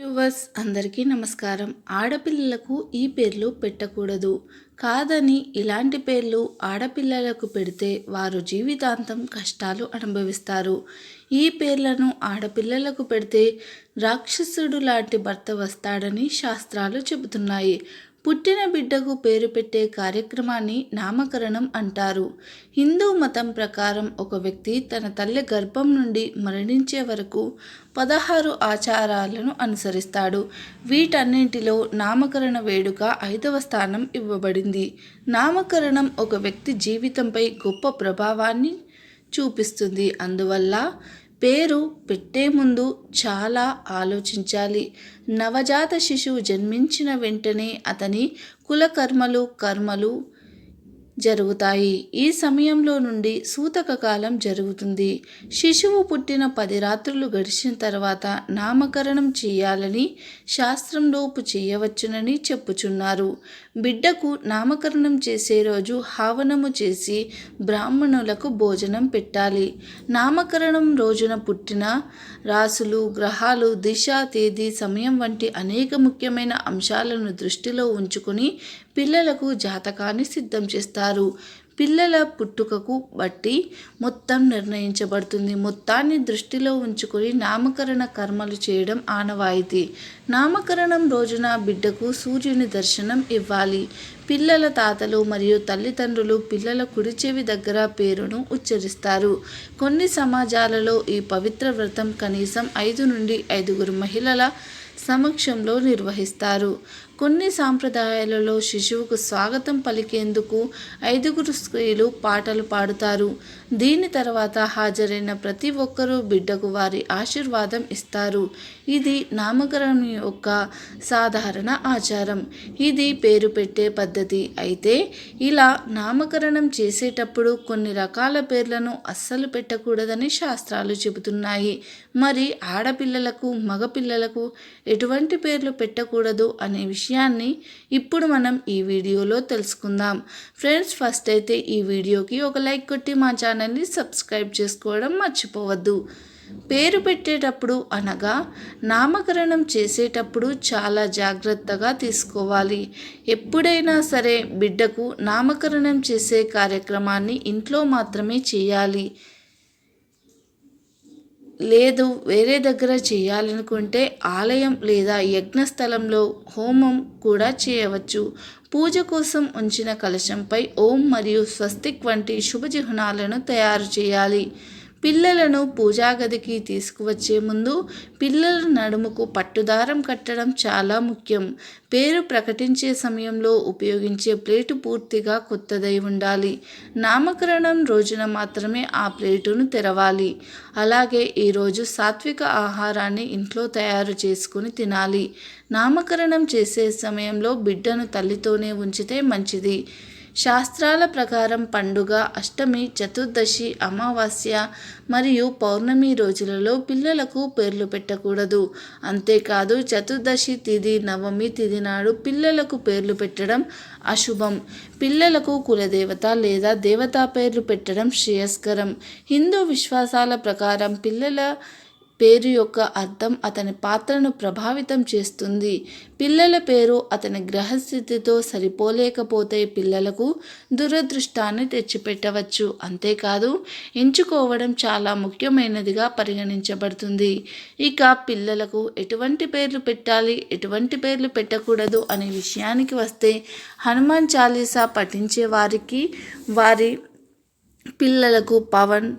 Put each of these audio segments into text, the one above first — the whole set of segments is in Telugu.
వ్యూవర్స్ అందరికీ నమస్కారం. ఆడపిల్లలకు ఈ పేర్లు పెట్టకూడదు. కాదని ఇలాంటి పేర్లు ఆడపిల్లలకు పెడితే వారు జీవితాంతం కష్టాలు అనుభవిస్తారు. ఈ పేర్లను ఆడపిల్లలకు పెడితే రాక్షసుడు లాంటి భర్త వస్తాడని శాస్త్రాలు చెబుతున్నాయి. పుట్టిన బిడ్డకు పేరు పెట్టే కార్యక్రమాన్ని నామకరణం అంటారు. హిందూ మతం ప్రకారం ఒక వ్యక్తి తన తల్లి గర్భం నుండి మరణించే వరకు పదహారు ఆచారాలను అనుసరిస్తాడు. వీటన్నింటిలో నామకరణ వేడుక ఐదవ స్థానం ఇవ్వబడింది. నామకరణం ఒక వ్యక్తి జీవితంపై గొప్ప ప్రభావాన్ని చూపిస్తుంది. అందువల్ల పేరు పెట్టే ముందు చాలా ఆలోచించాలి. నవజాత శిశువు జన్మించిన వెంటనే అతని కులకర్మలు కర్మలు జరుగుతాయి. ఈ సమయంలో నుండి సూతక కాలం జరుగుతుంది. శిశువు పుట్టిన పది రాత్రులు గడిచిన తర్వాత నామకరణం చేయాలని శాస్త్రంలోపు చేయవచ్చునని చెప్పుచున్నారు. బిడ్డకు నామకరణం చేసే రోజు హావనము చేసి బ్రాహ్మణులకు భోజనం పెట్టాలి. నామకరణం రోజున పుట్టిన రాసులు గ్రహాలు దిశ తేదీ సమయం వంటి అనేక ముఖ్యమైన అంశాలను దృష్టిలో ఉంచుకుని పిల్లలకు జాతకాన్ని సిద్ధం చేస్తారు. పిల్లల పుట్టుకకు బట్టి మొత్తం నిర్ణయించబడుతుంది. మొత్తాన్ని దృష్టిలో ఉంచుకొని నామకరణ కర్మలు చేయడం ఆనవాయితీ. నామకరణం రోజున బిడ్డకు సూర్యుని దర్శనం ఇవ్వాలి. పిల్లల తాతలు మరియు తల్లిదండ్రులు పిల్లల కుడి చెవి దగ్గర పేరును ఉచ్చరిస్తారు. కొన్ని సమాజాలలో ఈ పవిత్ర వ్రతం కనీసం ఐదు నుండి ఐదుగురు మహిళల సమక్షంలో నిర్వహిస్తారు. కొన్ని సాంప్రదాయాలలో శిశువుకు స్వాగతం పలికేందుకు ఐదుగురు స్త్రీలు పాటలు పాడుతారు. దీని తర్వాత హాజరైన ప్రతి ఒక్కరూ బిడ్డకు వారి ఆశీర్వాదం ఇస్తారు. ఇది నామకరణం యొక్క సాధారణ ఆచారం. ఇది పేరు పెట్టే పద్ధతి. అయితే ఇలా నామకరణం చేసేటప్పుడు కొన్ని రకాల పేర్లను అస్సలు పెట్టకూడదని శాస్త్రాలు చెబుతున్నాయి. మరి ఆడపిల్లలకు మగపిల్లలకు ఎటువంటి పేర్లు పెట్టకూడదు అనే విషయం విషయాన్ని ఇప్పుడు మనం ఈ వీడియోలో తెలుసుకుందాం. ఫ్రెండ్స్ ఫస్ట్ అయితే ఈ వీడియోకి ఒక లైక్ కొట్టి మా ఛానల్ని సబ్స్క్రైబ్ చేసుకోవడం మర్చిపోవద్దు. పేరు పెట్టేటప్పుడు అనగా నామకరణం చేసేటప్పుడు చాలా జాగ్రత్తగా తీసుకోవాలి. ఎప్పుడైనా సరే బిడ్డకు నామకరణం చేసే కార్యక్రమాన్ని ఇంట్లో మాత్రమే చేయాలి. లేదు వేరే దగ్గర చేయాలనుకుంటే ఆలయం లేదా యజ్ఞస్థలంలో హోమం కూడా చేయవచ్చు. పూజ కోసం ఉంచిన కలశంపై ఓం మరియు స్వస్తిక్ వంటి శుభ చిహ్నాలను తయారు చేయాలి. పిల్లలను పూజాగదికి తీసుకువచ్చే ముందు పిల్లల నడుముకు పట్టుదారం కట్టడం చాలా ముఖ్యం. పేరు ప్రకటించే సమయంలో ఉపయోగించే ప్లేటు పూర్తిగా కొత్తదై ఉండాలి. నామకరణం రోజున మాత్రమే ఆ ప్లేటును తెరవాలి. అలాగే ఈరోజు సాత్విక ఆహారాన్ని ఇంట్లో తయారు చేసుకుని తినాలి. నామకరణం చేసే సమయంలో బిడ్డను తల్లితోనే ఉంచితే మంచిది. శాస్త్రాల ప్రకారం పండుగ అష్టమి చతుర్దశి అమావాస్య మరియు పౌర్ణమి రోజులలో పిల్లలకు పేర్లు పెట్టకూడదు. అంతేకాదు చతుర్దశి తిథి నవమి తిథి నాడు పిల్లలకు పేర్లు పెట్టడం అశుభం. పిల్లలకు కులదేవత లేదా దేవతా పేర్లు పెట్టడం శ్రేయస్కరం. హిందూ విశ్వాసాల ప్రకారం పిల్లల పేరు యొక్క అర్థం అతని పాత్రను ప్రభావితం చేస్తుంది. పిల్లల పేరు అతని గ్రహస్థితితో సరిపోలేకపోతే పిల్లలకు దురదృష్టాన్ని తెచ్చిపెట్టవచ్చు. అంతేకాదు ఎంచుకోవడం చాలా ముఖ్యమైనదిగా పరిగణించబడుతుంది. ఇక పిల్లలకు ఎటువంటి పేర్లు పెట్టాలి ఎటువంటి పేర్లు పెట్టకూడదు అనే విషయానికి వస్తే హనుమాన్ చాలీసా పఠించే వారికి వారి పిల్లలకు పవన్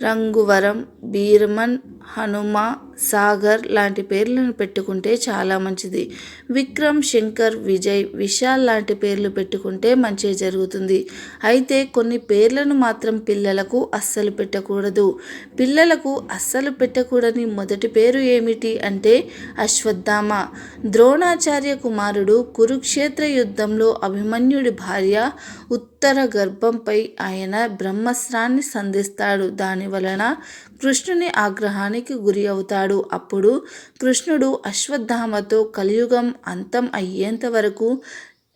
ரங்குவரம் பீருமன் ஹனுமா సాగర్ లాంటి పేర్లను పెట్టుకుంటే చాలా మంచిది. విక్రమ్ శంకర్ విజయ్ విశాల్ లాంటి పేర్లు పెట్టుకుంటే మంచి జరుగుతుంది. అయితే కొన్ని పేర్లను మాత్రం పిల్లలకు అస్సలు పెట్టకూడదు. పిల్లలకు అస్సలు పెట్టకూడని మొదటి పేరు ఏమిటి అంటే అశ్వత్థామ. ద్రోణాచార్య కుమారుడు కురుక్షేత్ర యుద్ధంలో అభిమన్యుడి భార్య ఉత్తర గర్భంపై ఆయన బ్రహ్మస్త్రాన్ని సంధిస్తాడు. దాని వలన కృష్ణుని ఆగ్రహానికి గురి అవుతాడు. అప్పుడు కృష్ణుడు అశ్వత్థామతో కలియుగం అంతం అయ్యేంత వరకు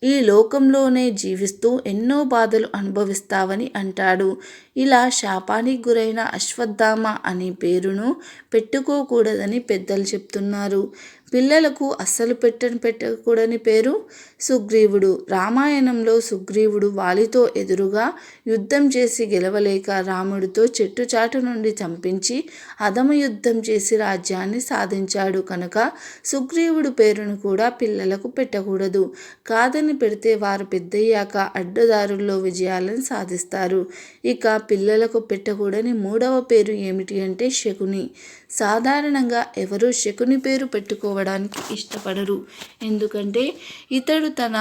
ఈ లోకంలోనే జీవిస్తూ ఎన్నో బాధలు అనుభవిస్తావని అంటాడు. ఇలా శాపానికి గురైన అశ్వత్థామ అనే పేరును పెట్టుకోకూడదని పెద్దలు చెప్తున్నారు. పిల్లలకు అస్సలు పెట్టని పెట్టకూడని పేరు సుగ్రీవుడు. రామాయణంలో సుగ్రీవుడు వాలితో ఎదురుగా యుద్ధం చేసి గెలవలేక రాముడితో చెట్టు చాటు నుండి చంపించి అధమ యుద్ధం చేసి రాజ్యాన్ని సాధించాడు. కనుక సుగ్రీవుడు పేరును కూడా పిల్లలకు పెట్టకూడదు. కాదని పెడితే వారు పెద్దయ్యాక అడ్డదారుల్లో విజయాలను సాధిస్తారు. ఇక పిల్లలకు పెట్టకూడని మూడవ పేరు ఏమిటి అంటే శకుని. సాధారణంగా ఎవరు శకుని పేరు పెట్టుకోవడానికి ఇష్టపడరు. ఎందుకంటే ఇతడు తన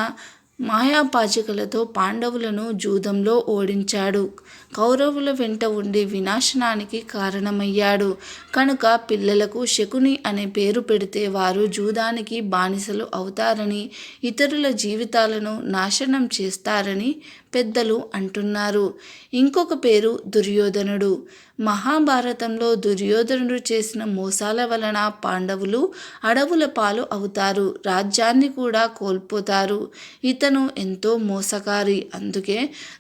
మాయాపాచికలతో పాండవులను జూదంలో ఓడించాడు. కౌరవుల వెంట ఉండి వినాశనానికి కారణమయ్యాడు. కనుక పిల్లలకు శకుని అనే పేరు పెడితే వారు జూదానికి బానిసలు అవుతారని ఇతరుల జీవితాలను నాశనం చేస్తారని పెద్దలు అంటున్నారు. ఇంకొక పేరు దుర్యోధనుడు. మహాభారతంలో దుర్యోధనుడు చేసిన మోసాల వలన పాండవులు అడవుల పాలు అవుతారు. రాజ్యాన్ని కూడా కోల్పోతారు. ఇతను ఎంతో మోసకారి అందుకే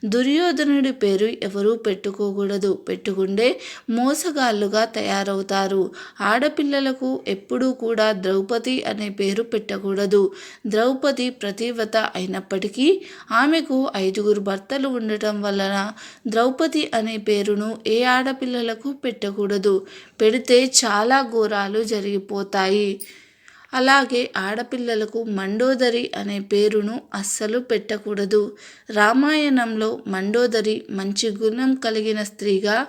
దుర్యోధనుడి పేరు ఎవరూ పెట్టుకోకూడదు. పెట్టుకుంటే మోసగాళ్ళుగా తయారవుతారు. ఆడపిల్లలకు ఎప్పుడూ కూడా ద్రౌపది అనే పేరు పెట్టకూడదు. ద్రౌపది ప్రతివత అయినప్పటికీ ఆమెకు ఐదుగురు భర్తలు ఉండటం వలన ద్రౌపది అనే పేరును ఏ ఆడపిల్లలకు పెట్టకూడదు. పెడితే చాలా ఘోరాలు జరిగిపోతాయి. అలాగే ఆడపిల్లలకు మండోదరి అనే పేరును అస్సలు పెట్టకూడదు. రామాయణంలో మండోదరి మంచి గుణం కలిగిన స్త్రీగా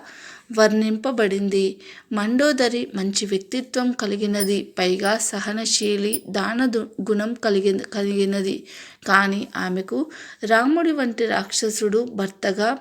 వర్ణింపబడింది. మండోదరి మంచి వ్యక్తిత్వం కలిగినది పైగా సహనశీలి దాన గుణం కలిగి కలిగినది. కానీ ఆమెకు రాముడి వంటి రాక్షసుడు భర్తగా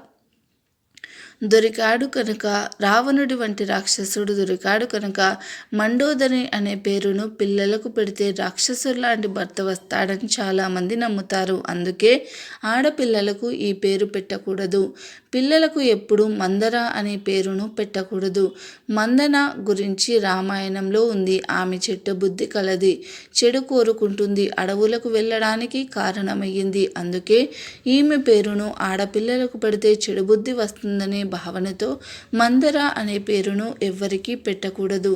దొరికాడు కనుక రావణుడి వంటి రాక్షసుడు దొరికాడు కనుక మండోదరి అనే పేరును పిల్లలకు పెడితే రాక్షసుడు లాంటి భర్త వస్తాడని చాలామంది నమ్ముతారు. అందుకే ఆడపిల్లలకు ఈ పేరు పెట్టకూడదు. పిల్లలకు ఎప్పుడు మందర అనే పేరును పెట్టకూడదు. మందన గురించి రామాయణంలో ఉంది. ఆమె చెట్టు బుద్ధి కలది. చెడు కోరుకుంటుంది. అడవులకు వెళ్ళడానికి కారణమయ్యింది. అందుకే ఈమె పేరును ఆడపిల్లలకు పెడితే చెడు బుద్ధి వస్తుందనే భావనతో మందర అనే పేరును ఎవ్వరికీ పెట్టకూడదు.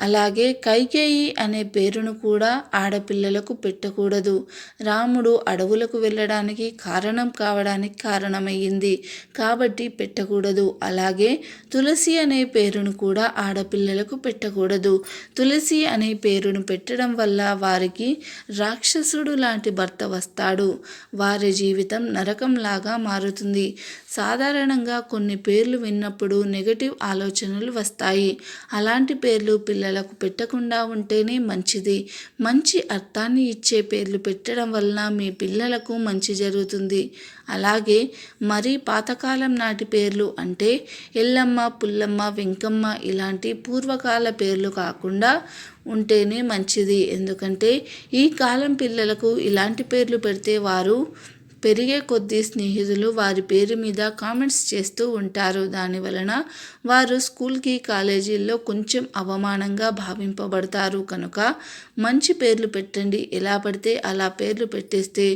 అలాగే కైకేయి అనే పేరును కూడా ఆడపిల్లలకు పెట్టకూడదు. రాముడు అడవులకు వెళ్ళడానికి కారణం కావడానికి కారణమయ్యింది. కాబట్టి పెట్టకూడదు. అలాగే తులసి అనే పేరును కూడా ఆడపిల్లలకు పెట్టకూడదు. తులసి అనే పేరును పెట్టడం వల్ల వారికి రాక్షసుడు లాంటి భర్త వస్తాడు. వారి జీవితం నరకంలాగా మారుతుంది. సాధారణంగా కొన్ని పేర్లు విన్నప్పుడు నెగటివ్ ఆలోచనలు వస్తాయి. అలాంటి పేర్లు పిల్లలు పిల్లలకు పెట్టకుండా ఉంటేనే మంచిది. మంచి అర్థాన్ని ఇచ్చే పేర్లు పెట్టడం వలన మీ పిల్లలకు మంచి జరుగుతుంది. అలాగే మరీ పాతకాలం నాటి పేర్లు అంటే ఎల్లమ్మ పుల్లమ్మ వెంకమ్మ ఇలాంటి పూర్వకాల పేర్లు కాకుండా ఉంటేనే మంచిది. ఎందుకంటే ఈ కాలం పిల్లలకు ఇలాంటి పేర్లు పెడితే వారు పెరిగే కొద్దీ స్నేహితులు వారి పేరు మీద కామెంట్స్ చేస్తూ ఉంటారు. దాని వలన వారు స్కూల్కి కాలేజీల్లో కొంచెం అవమానంగా భావింపబడతారు. కనుక మంచి పేర్లు పెట్టండి. ఎలా పడితే అలా పేర్లు పెట్టేస్తే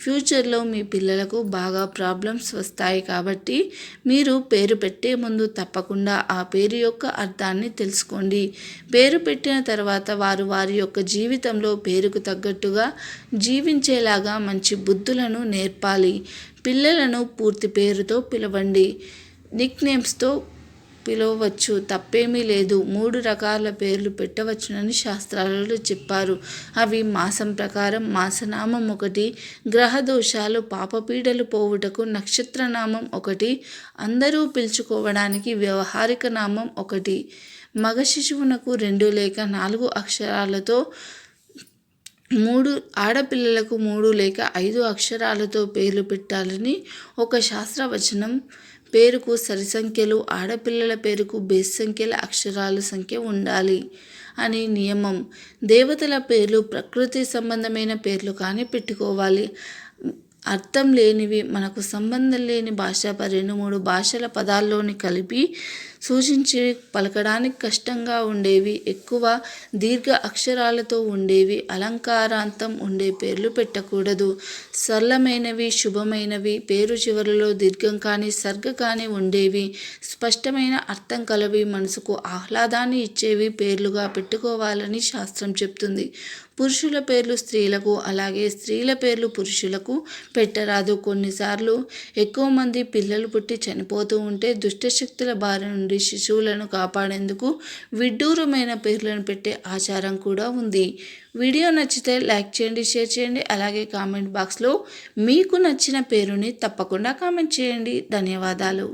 ఫ్యూచర్లో మీ పిల్లలకు బాగా ప్రాబ్లమ్స్ వస్తాయి. కాబట్టి మీరు పేరు పెట్టే ముందు తప్పకుండా ఆ పేరు యొక్క అర్థాన్ని తెలుసుకోండి. పేరు పెట్టిన తర్వాత వారు వారి యొక్క జీవితంలో పేరుకు తగ్గట్టుగా జీవించేలాగా మంచి బుద్ధులను చెప్పాలి. పిల్లలను పూర్తి పేరుతో పిలవండి. నిక్ నేమ్స్తో పిలవచ్చు. తప్పేమీ లేదు. మూడు రకాల పేర్లు పెట్టవచ్చునని శాస్త్రాలలో చెప్పారు. అవి మాసం ప్రకారం మాసనామం ఒకటి గ్రహ దోషాలు పాపపీడలు పోవుటకు నక్షత్రనామం ఒకటి అందరూ పిలుచుకోవడానికి వ్యవహారిక నామం ఒకటి. మగ శిశువునకు రెండు లేక నాలుగు అక్షరాలతో మూడు ఆడపిల్లలకు మూడు లేక ఐదు అక్షరాలతో పేర్లు పెట్టాలని ఒక శాస్త్రవచనం. పేరుకు సరి సంఖ్యలు ఆడపిల్లల పేరుకు బేస్ సంఖ్యల అక్షరాల సంఖ్య ఉండాలి అని నియమం. దేవతల పేర్లు ప్రకృతి సంబంధమైన పేర్లు కానీ పెట్టుకోవాలి. అర్థం లేనివి మనకు సంబంధం లేని భాష రెండు మూడు భాషల పదాల్లోని కలిపి సూచించి పలకడానికి కష్టంగా ఉండేవి ఎక్కువ దీర్ఘ అక్షరాలతో ఉండేవి అలంకారాంతం ఉండే పేర్లు పెట్టకూడదు. సరళమైనవి శుభమైనవి పేరు చివరిలో దీర్ఘం కానీ సర్గ కానీ ఉండేవి. స్పష్టమైన అర్థం కలవి మనసుకు ఆహ్లాదాన్ని ఇచ్చేవి పేర్లుగా పెట్టుకోవాలని శాస్త్రం చెప్తుంది. పురుషుల పేర్లు స్త్రీలకు అలాగే స్త్రీల పేర్లు పురుషులకు పెట్టరాదు. కొన్నిసార్లు ఎక్కువ మంది పిల్లలు పుట్టి చనిపోతూ ఉంటే దుష్టశక్తుల బారి నుండి నుండి శిశువులను కాపాడేందుకు విడ్డూరమైన పేర్లను పెట్టే ఆచారం కూడా ఉంది. వీడియో నచ్చితే లైక్ చేయండి షేర్ చేయండి అలాగే కామెంట్ బాక్స్లో మీకు నచ్చిన పేరుని తప్పకుండా కామెంట్ చేయండి. ధన్యవాదాలు.